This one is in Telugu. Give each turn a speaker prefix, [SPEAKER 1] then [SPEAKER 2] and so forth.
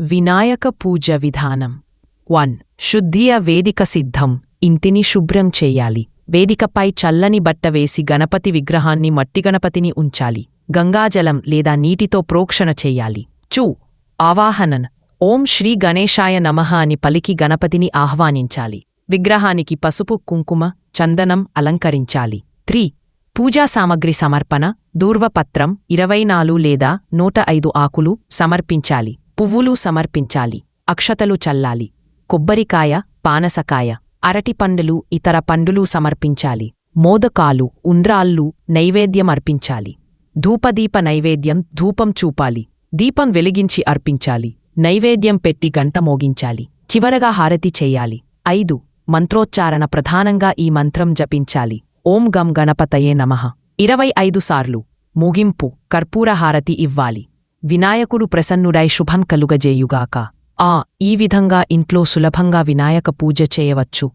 [SPEAKER 1] వినాయక పూజ విధానం. వన్. శుద్ధియ వేదిక సిద్ధం. ఇంటిని శుభ్రం చేయాలి. వేదికపై చల్లని బట్ట వేసి గణపతి విగ్రహాన్ని మట్టి గణపతిని ఉంచాలి. గంగాజలం లేదా నీటితో ప్రోక్షణ చేయాలి. చూ ఆవాహనన్. ఓం శ్రీ గణేశాయ నమః అని పలికి గణపతిని ఆహ్వానించాలి. విగ్రహానికి పసుపు కుంకుమ చందనం అలంకరించాలి. త్రీ. పూజా సామగ్రి సమర్పణ దూర్వపత్రం ఇరవై నాలుగు లేదా నూట ఐదు ఆకులు సమర్పించాలి. పువ్వులు సమర్పించాలి అక్షతలు చల్లాలి కొబ్బరికాయ పానసకాయ అరటిపండులు ఇతర పండులు సమర్పించాలి మోదకాలు ఉండ్రాళ్ళు నైవేద్యం అర్పించాలి ధూపదీప నైవేద్యం ధూపం చూపాలి దీపం వెలిగించి అర్పించాలి నైవేద్యం పెట్టి గంట మోగించాలి చివరగా హారతి చెయ్యాలి ఐదు మంత్రోచ్చారణ ప్రధానంగా ఈ మంత్రం జపించాలి. ఓం గం గణపతయే నమః. ఇరవై ఐదు సార్లు ముగింపు కర్పూర హారతి ఇవ్వాలి. వినాయకుడు ప్రసన్నుడై శుభం కలుగజేయుగాక. ఆ ఈ విధంగా ఇంట్లో సులభంగా వినాయక పూజ చేయవచ్చు.